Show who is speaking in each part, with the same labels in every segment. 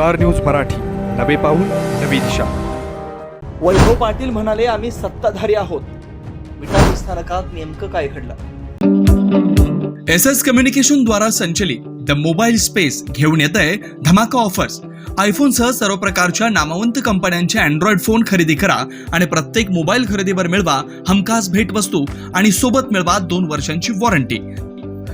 Speaker 1: Star news Marathi. नवे पाऊल नवी दिशा.
Speaker 2: वैभव पाटील म्हणाले आम्ही सत्ताधारी आहोत. विटाळी स्थानकात नेमकं काय घडलं?
Speaker 3: एस एस कम्युनिकेशन द्वारा संचलित द मोबाईल स्पेस घेऊन येत आहे धमाका ऑफर्स. आयफोनसह सर्व प्रकारच्या नामवंत कंपन्यांचे अँड्रॉइड फोन खरेदी करा आणि प्रत्येक मोबाईल खरेदीवर मिळवा हमखास भेटवस्तू आणि सोबत मिळवा दोन वर्षांची वॉरंटी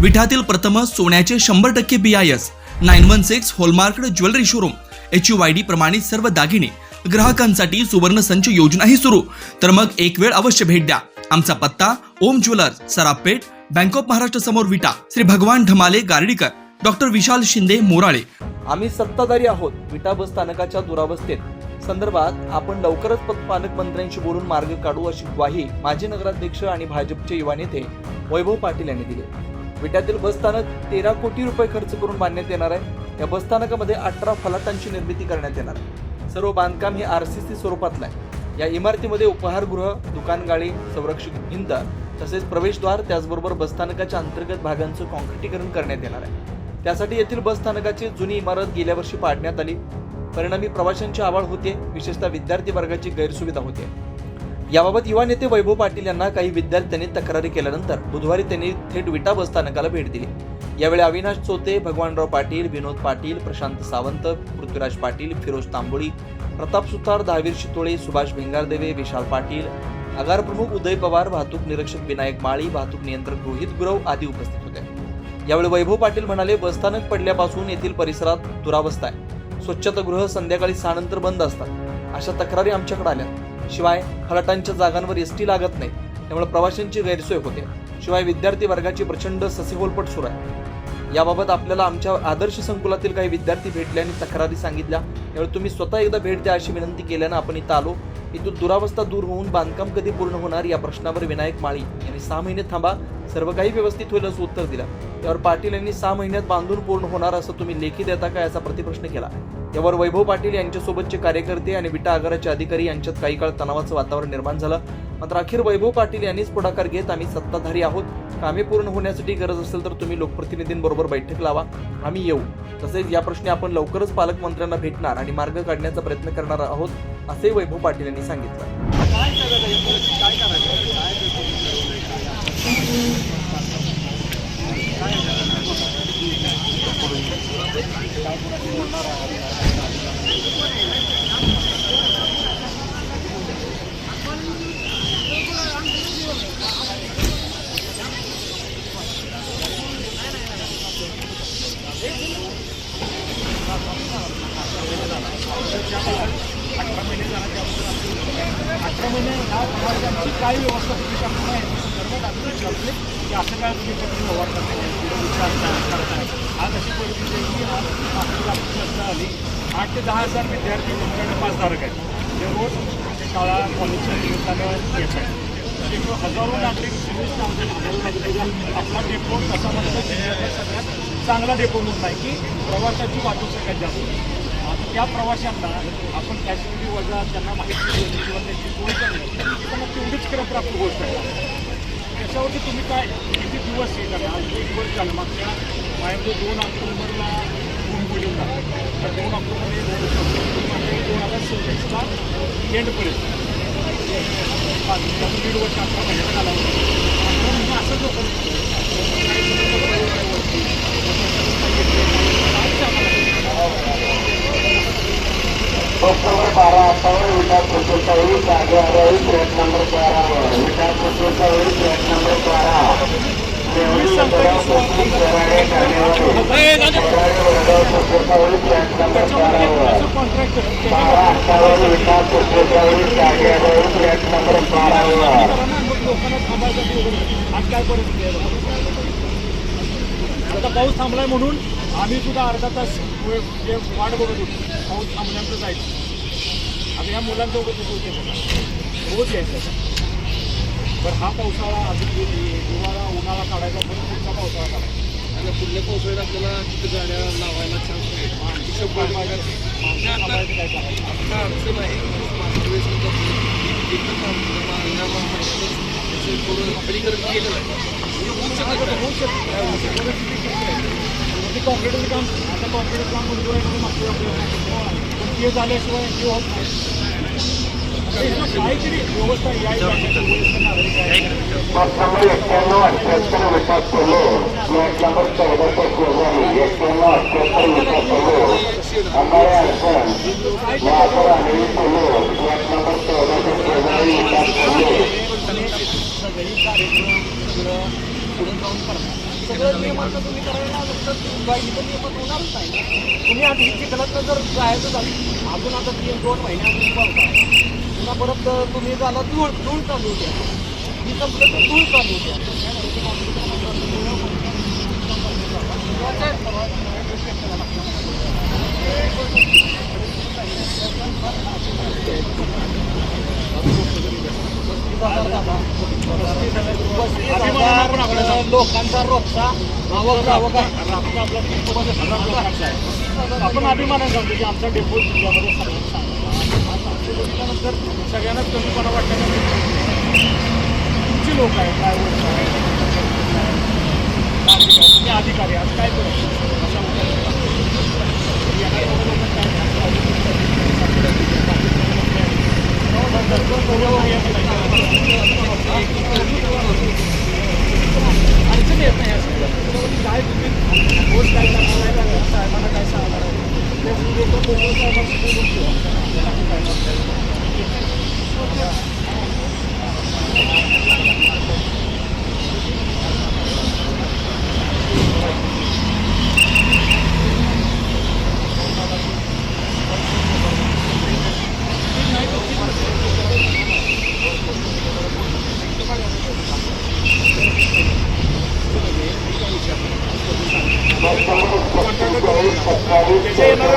Speaker 3: विठातील प्रथम सोन्याचे शंभर टक्के B I S nine one six hallmark jewellery showroom H U I D प्रमाणित सर्व दागिने ग्राहकांसाठी सुवर्ण संच योजनाही सुरू. तर मग एक वेळ अवश्य भेट द्या. आमचा पत्ता Om jewellers Sarapeth bank of Maharashtra समोर विटा श्री भगवान ढमाले गार्डीकर डॉक्टर विशाल शिंदे मोराळे.
Speaker 2: आम्ही सत्ताधारी आहोत विटा बस स्थानकाच्या दुरावस्थेत. संदर्भात आपण लवकरच पालकमंत्र्यांशी बोलून मार्ग काढू अशी ग्वाही माजी नगराध्यक्ष आणि भाजपचे युवा नेते वैभव पाटील यांनी दिली. विट्यातील बस स्थानक तेरा कोटी रुपये खर्च करून बांधण्यात येणार आहे. या बस स्थानकामध्ये अठरा फलाटांची निर्मिती करण्यात येणार आहे. सर्व बांधकाम हे आर सी सी स्वरूपातलं आहे. या इमारतीमध्ये उपहारगृह दुकानगाळी संरक्षित भिंत तसेच प्रवेशद्वार त्याचबरोबर बसस्थानकाच्या अंतर्गत भागांचं कॉन्क्रिटीकरण करण्यात येणार आहे. त्यासाठी येथील बस स्थानकाची जुनी इमारत गेल्या वर्षी पाडण्यात आली. परिणामी प्रवाशांची आवाळ होते. विशेषतः विद्यार्थी वर्गाची गैरसुविधा होते. याबाबत युवा नेते वैभव पाटील यांना काही विद्यार्थ्यांनी तक्रारी केल्यानंतर बुधवारी त्यांनी थेट विटा बस स्थानकाला भेट दिली. यावेळी अविनाश चोते भगवानराव पाटील विनोद पाटील प्रशांत सावंत पृथ्वीराज पाटील फिरोज तांबोळी प्रताप सुतार दहावीर शितोळे सुभाष भिंगारदेवे विशाल पाटील आगार प्रमुख उदय पवार वाहतूक निरीक्षक विनायक माळी वाहतूक नियंत्रक रोहित गुरव आदी उपस्थित होते. यावेळी वैभव पाटील म्हणाले बसस्थानक पडल्यापासून येथील परिसरात दुरावस्था आहे. स्वच्छतागृह संध्याकाळी सहानंतर बंद असतात. अशा तक्रारी आमच्याकडे आल्या. शिवाय फलाटांच्या जागांवर एस टी लागत नाही त्यामुळे प्रवाशांची गैरसोय होते. शिवाय विद्यार्थी वर्गाची प्रचंड ससेहोलपट सुरू आहे. याबाबत आपल्याला आमच्या आदर्श संकुलातील काही विद्यार्थी भेटले आणि तक्रारी सांगितल्या. त्यामुळे तुम्ही स्वतः एकदा भेट द्या अशी विनंती केल्यानं आपण इथं आलो. इथून दुरावस्था दूर होऊन बांधकाम कधी पूर्ण होणार या प्रश्नावर विनायक माळी यांनी सहा महिने थांबा. सर्व काही व्यवस्थित होईल असं उत्तर दिलं. त्यावर पाटील यांनी सहा महिन्यात बांधून पूर्ण होणार असं तुम्ही लेखी देता का याचा प्रतिप्रश्न केला यावर वैभव पाटील यांच्यासोबतचे कार्यकर्ते आणि विटा आगाराचे अधिकारी यांच्यात काही काळ तणावाचं वातावरण निर्माण झालं. मात्र अखेर वैभव पाटील यांनीच पुढाकार घेत आम्ही सत्ताधारी आहोत. कामे पूर्ण होण्यासाठी गरज असेल तर तुम्ही लोकप्रतिनिधींबरोबर बैठक लावा. आम्ही येऊ. तसेच या प्रश्नी आपण लवकरच पालकमंत्र्यांना भेटणार आणि मार्ग काढण्याचा प्रयत्न करणार आहोत असे वैभव पाटील यांनी सांगितलं.
Speaker 4: काय महिने व्यवस्था तुम्ही करणार आहे सर्वात की असं काय तुम्ही पत्र व्यवहार करताय आज अशी परिस्थिती आहे की आज आपली आली आठ ते दहा हजार विद्यार्थी तुमच्याकडे पासधारक आहेत जे रोज शाळा कॉलेजच्या निमित्तानं येत आहेत एक हजारो नागरिक सिव्हिल आमच्या आपला डेपो कसा म्हणतो सगळ्यात चांगला डेपो म्हणून नाही की प्रवासाची वाटू सगळ्यात जास्त आता त्या प्रवाशांना आपण कॅशमध्ये वजा त्यांना माहिती देणे किंवा त्यांची सोय करणे त्यांना तेवढीच क्रम प्राप्त गोष्ट आहे. त्याच्यावरती तुम्ही काय किती दिवस हे करा? आज एक वर्ष झालं मागच्या माझ्यामध्ये दोन ऑक्टोबरला मुंबईला झालं तर दोन ऑक्टोबर हे दोन हजार सव्वीसला एंडपर्यंत पाच त्याचं दीड वर्ष अकरा महिन्यात कालावधी. अकरा म्हणजे महिने असं जो
Speaker 5: नंबर बारा अठ्ठावन्न विकास सत्तेचाळीस जागे अठ्ठावीस फ्लॅट नंबर बारा विटा सत्तेचाळीस फ्लॅट नंबर बारा देवळी वडगाव पस्तीस कराडे ठाणेवाडी कराडे वडगाव सत्तेचाळीस फ्लॅट नंबर बारावर
Speaker 4: कॉन्ट्रॅक्ट
Speaker 5: बारा अठ्ठावन्न विटा सत्तेचाळीस जागे अठ्ठावीस फ्लॅट नंबर बारावर
Speaker 4: लोकांना आज काय परिस्थिती आहे आता पाऊस थांबलाय म्हणून आम्ही सुद्धा अर्धा तास वाट बघत होतो. पाऊस थांबल्यानंतर जायचं. आता या मुलांचं उगाच होते. रोज यायचं पण हा पावसाळा अजून हिवाळा उन्हाळा काढायचा पण पुढचा पावसाळा काढायचा.
Speaker 6: पुढल्या पावसाळ्यात आपल्याला तिथे गाड्या लावायला चान्स
Speaker 4: थांबायचं काय करायचं?
Speaker 6: आता अडचण आहे. थोडं केलेलं होऊ शकत नाही.
Speaker 4: होऊ शकतं. ते कॉन्क्रीटचं काम आता कॉन्क्रीटचं काम मंजूर आहे म्हणून मागच्या ते झाल्याशिवाय हे होत नाही.
Speaker 5: एक्क्याण्णव अठ्ठ्याहत्तर विकास नंबर एक्क्याण्णव अठ्ठ्याहत्तर विकास अडचण नंबर विकास
Speaker 4: सगळी कार्यक्रम सगळं जाऊन करतात सगळं नियमांचं तुम्ही करायला लागलं तर इथं नियमात होणारच नाही ना तुम्ही आता ही चिखलातनं जर जायचं झालं. अजून आता तीन दोन महिने त्यांना परत तुम्ही झाला धूळ धूळ चालू द्या मी संपलं तर धूळ चालू द्या लोकांचा रोजचा आवक आवक आपण अभिमानाने सांगतो की? आमचा डेपो जिल्ह्यामध्ये झाल्यानंतर सगळ्यांनाच कमीपणा वाटल्यानंतर तुमची लोक आहेत ड्रायव्हर आहेत म्हणजे नागरिक आहेत तुम्ही अधिकारी आज काय करू? अशा काय अडचण येत नाही असं काय तुम्ही रोज काय सांगणार आहे साहेबांना काय सांगणार आहे ते लोक कोकण साहेबांशी बोलून ठेवा.